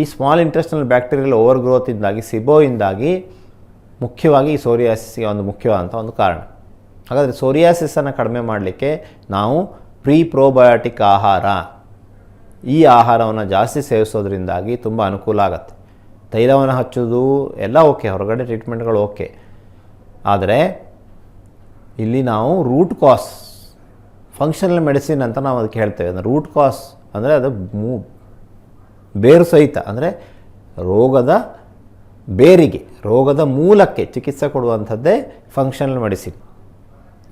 ಈ small intestinal bacterial over ಗ್ರೋತಿಂದಾಗಿ ಸಿಬೋಯಿಂದಾಗಿ ಮುಖ್ಯವಾಗಿ ಈ ಸೋರಿಯಾಸಿಸ್ಗೆ ಒಂದು ಮುಖ್ಯವಾದಂಥ ಒಂದು ಕಾರಣ. ಹಾಗಾದರೆ ಸೋರಿಯಾಸಿಸನ್ನು ಕಡಿಮೆ ಮಾಡಲಿಕ್ಕೆ ನಾವು ಪ್ರೀ ಪ್ರೋಬಯೋಟಿಕ್ ಆಹಾರ, ಈ ಆಹಾರವನ್ನು ಜಾಸ್ತಿ ಸೇವಿಸೋದ್ರಿಂದಾಗಿ ತುಂಬ ಅನುಕೂಲ ಆಗುತ್ತೆ. ತೈಲವನ್ನು ಹಚ್ಚೋದು ಎಲ್ಲ ಓಕೆ, ಹೊರಗಡೆ ಟ್ರೀಟ್ಮೆಂಟ್ಗಳು ಓಕೆ. ಆದರೆ ಇಲ್ಲಿ ನಾವು ರೂಟ್ ಕಾಸ್ ಫಂಕ್ಷನಲ್ ಮೆಡಿಸಿನ್ ಅಂತ ನಾವು ಅದಕ್ಕೆ ಹೇಳ್ತೇವೆ. ಅಂದರೆ ರೂಟ್ ಕಾಸ್ ಅಂದರೆ ಅದು ಮೂ ಬೇರು ಸಹಿತ, ಅಂದರೆ ರೋಗದ ಬೇರಿಗೆ, ರೋಗದ ಮೂಲಕ್ಕೆ ಚಿಕಿತ್ಸೆ ಕೊಡುವಂಥದ್ದೇ ಫಂಕ್ಷನಲ್ ಮೆಡಿಸಿನ್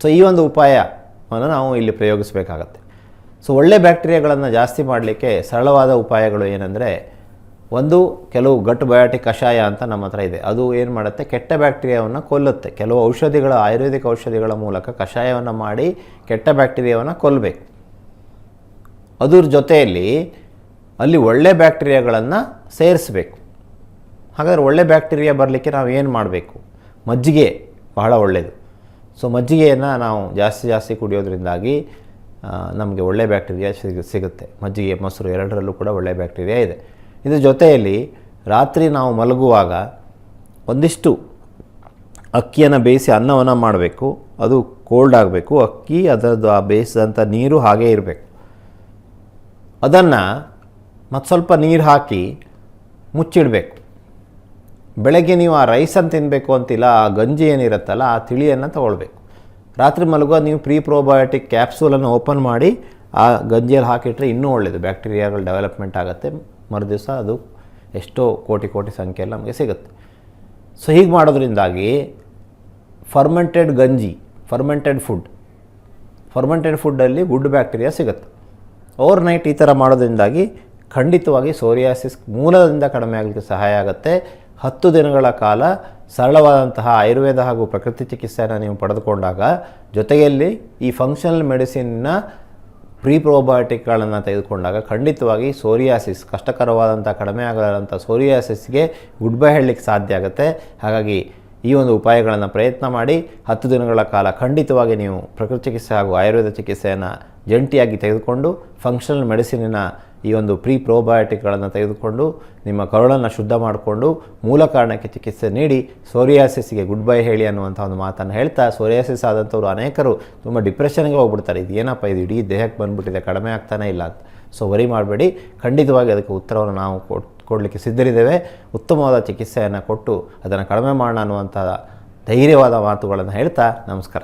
ಸೊ ಈ ಒಂದು ಉಪಾಯವನ್ನು ನಾವು ಇಲ್ಲಿ ಪ್ರಯೋಗಿಸಬೇಕಾಗತ್ತೆ. ಸೊ ಒಳ್ಳೆ ಬ್ಯಾಕ್ಟೀರಿಯಾಗಳನ್ನು ಜಾಸ್ತಿ ಮಾಡಲಿಕ್ಕೆ ಸರಳವಾದ ಉಪಾಯಗಳು ಏನಂದರೆ, ಒಂದು, ಕೆಲವು ಗಟ್ ಬಯೋಟಿಕ್ ಕಷಾಯ ಅಂತ ನಮ್ಮ ಹತ್ರ ಇದೆ. ಅದು ಏನು ಮಾಡುತ್ತೆ? ಕೆಟ್ಟ ಬ್ಯಾಕ್ಟೀರಿಯಾವನ್ನು ಕೊಲ್ಲುತ್ತೆ. ಕೆಲವು ಔಷಧಿಗಳ, ಆಯುರ್ವೇದಿಕ್ ಔಷಧಿಗಳ ಮೂಲಕ ಕಷಾಯವನ್ನು ಮಾಡಿ ಕೆಟ್ಟ ಬ್ಯಾಕ್ಟೀರಿಯಾವನ್ನು ಕೊಲ್ಲಬೇಕು ಅದ್ರ ಜೊತೆಯಲ್ಲಿ ಅಲ್ಲಿ ಒಳ್ಳೆ ಬ್ಯಾಕ್ಟೀರಿಯಾಗಳನ್ನು ಸೇರಿಸಬೇಕು. ಹಾಗಾದರೆ ಒಳ್ಳೆ ಬ್ಯಾಕ್ಟೀರಿಯಾ ಬರಲಿಕ್ಕೆ ನಾವು ಏನು ಮಾಡಬೇಕು? ಮಜ್ಜಿಗೆ ಬಹಳ ಒಳ್ಳೆಯದು ಸೊ ಮಜ್ಜಿಗೆಯನ್ನು ನಾವು ಜಾಸ್ತಿ ಜಾಸ್ತಿ ಕುಡಿಯೋದ್ರಿಂದಾಗಿ ನಮಗೆ ಒಳ್ಳೆ ಬ್ಯಾಕ್ಟೀರಿಯಾ ಸಿಗ, ಸಿಗುತ್ತೆ. ಮಜ್ಜಿಗೆ, ಮೊಸರು ಎರಡರಲ್ಲೂ ಕೂಡ ಒಳ್ಳೆ ಬ್ಯಾಕ್ಟೀರಿಯಾ ಇದೆ. ಇದ್ರ ಜೊತೆಯಲ್ಲಿ ರಾತ್ರಿ ನಾವು ಮಲಗುವಾಗ ಒಂದಿಷ್ಟು ಅಕ್ಕಿಯನ್ನು ಬೇಯಿಸಿ ಅನ್ನವನ್ನು ಮಾಡಬೇಕು. ಅದು ಕೋಲ್ಡ್ ಆಗಬೇಕು. ಅಕ್ಕಿ, ಅದರದ್ದು ಆ ಬೇಯಿಸಿದಂಥ ನೀರು ಹಾಗೇ ಇರಬೇಕು. ಅದನ್ನು ಮತ್ತು ಸ್ವಲ್ಪ ನೀರು ಹಾಕಿ ಮುಚ್ಚಿಡಬೇಕು. ಬೆಳಗ್ಗೆ ನೀವು ಆ ರೈಸನ್ನು ತಿನ್ನಬೇಕು ಅಂತಿಲ್ಲ, ಆ ಗಂಜಿ ಏನಿರುತ್ತಲ್ಲ, ಆ ತಿಳಿಯನ್ನು ತೊಗೊಳ್ಬೇಕು. ರಾತ್ರಿ ಮಲಗುವ ನೀವು ಪ್ರೀ ಪ್ರೋಬಯೋಟಿಕ್ ಕ್ಯಾಪ್ಸೂಲನ್ನು ಓಪನ್ ಮಾಡಿ, ಆ ಗಂಜಿಯಲ್ಲಿ ಹಾಕಿಟ್ರೆ ಇನ್ನೂ ಒಳ್ಳೆಯದು ಬ್ಯಾಕ್ಟೀರಿಯಾಗಳು ಡೆವಲಪ್ಮೆಂಟ್ ಆಗುತ್ತೆ. ಮರುದಿವಸ ಅದು ಎಷ್ಟೋ ಕೋಟಿ ಕೋಟಿ ಸಂಖ್ಯೆಯಲ್ಲಿ ನಮಗೆ ಸಿಗುತ್ತೆ. ಸೊ, ಹೀಗೆ ಮಾಡೋದ್ರಿಂದಾಗಿ ಫರ್ಮೆಂಟೆಡ್ ಗಂಜಿ, ಫರ್ಮೆಂಟೆಡ್ ಫುಡ್, ಫರ್ಮೆಂಟೆಡ್ ಫುಡ್ಡಲ್ಲಿ ಗುಡ್ ಬ್ಯಾಕ್ಟೀರಿಯಾ ಸಿಗುತ್ತೆ. ಓವರ್ ನೈಟ್ ಈ ಥರ ಮಾಡೋದ್ರಿಂದಾಗಿ ಖಂಡಿತವಾಗಿ ಸೋರಿಯಾಸಿಸ್ ಮೂಲದಿಂದ ಕಡಿಮೆ ಆಗಲಿಕ್ಕೆ ಸಹಾಯ ಆಗುತ್ತೆ. ಹತ್ತು ದಿನಗಳ ಕಾಲ ಸರಳವಾದಂತಹ ಆಯುರ್ವೇದ ಹಾಗೂ ಪ್ರಕೃತಿ ಚಿಕಿತ್ಸೆಯನ್ನು ನೀವು ಪಡೆದುಕೊಂಡಾಗ ಜೊತೆಯಲ್ಲಿ ಈ ಫಂಕ್ಷನಲ್ ಮೆಡಿಸಿನ್ನ ಪ್ರೀ ಪ್ರೋಬಯೋಟಿಕ್ಗಳನ್ನು ತೆಗೆದುಕೊಂಡಾಗ ಖಂಡಿತವಾಗಿ ಸೋರಿಯಾಸಿಸ್ ಕಷ್ಟಕರವಾದಂಥ ಕಡಿಮೆ ಆಗದಂಥ ಸೋರಿಯಾಸಿಸ್ಗೆ ಗುಡ್ ಬೈ ಹೇಳಲಿಕ್ಕೆ ಸಾಧ್ಯ ಆಗುತ್ತೆ. ಹಾಗಾಗಿ ಈ ಒಂದು ಉಪಾಯಗಳನ್ನು ಪ್ರಯತ್ನ ಮಾಡಿ ಹತ್ತು ದಿನಗಳ ಕಾಲ ಖಂಡಿತವಾಗಿ ನೀವು ಪ್ರಕೃತಿ ಚಿಕಿತ್ಸೆ ಹಾಗೂ ಆಯುರ್ವೇದ ಚಿಕಿತ್ಸೆಯನ್ನು ಜಂಟಿಯಾಗಿ ತೆಗೆದುಕೊಂಡು ಫಂಕ್ಷನಲ್ ಮೆಡಿಸಿನಿನ ಈ ಒಂದು ಪ್ರೀ ಪ್ರೋಬಯೋಟಿಕ್ಗಳನ್ನು ತೆಗೆದುಕೊಂಡು ನಿಮ್ಮ ಕರುಳನ್ನು ಶುದ್ಧ ಮಾಡಿಕೊಂಡು ಮೂಲ ಕಾರಣಕ್ಕೆ ಚಿಕಿತ್ಸೆ ನೀಡಿ ಸೋರಿಯಾಸಿಸ್ಗೆ ಗುಡ್ ಬೈ ಹೇಳಿ ಅನ್ನುವಂಥ ಒಂದು ಮಾತನ್ನು ಹೇಳ್ತಾ ಸೋರಿಯಾಸಿಸ್ ಆದಂಥವ್ರು ಅನೇಕರು ತುಂಬ ಡಿಪ್ರೆಷನ್ಗೆ ಹೋಗ್ಬಿಡ್ತಾರೆ. ಇದು ಏನಪ್ಪ ಇದು ಇಡೀ ದೇಹಕ್ಕೆ ಬಂದುಬಿಟ್ಟಿದೆ, ಕಡಿಮೆ ಆಗ್ತಾನೇ ಇಲ್ಲ ಅಂತ. ಸೊ ವರಿ ಮಾಡಬೇಡಿ. ಖಂಡಿತವಾಗಿ ಅದಕ್ಕೆ ಉತ್ತರವನ್ನು ನಾವು ಕೊಡ್, ಕೊಡಲಿಕ್ಕೆ ಸಿದ್ಧರಿದ್ದೇವೆ. ಉತ್ತಮವಾದ ಚಿಕಿತ್ಸೆಯನ್ನು ಕೊಟ್ಟು ಅದನ್ನು ಕಡಿಮೆ ಮಾಡೋಣ ಅನ್ನುವಂಥ ಧೈರ್ಯವಾದ ಮಾತುಗಳನ್ನು ಹೇಳ್ತಾ ನಮಸ್ಕಾರ.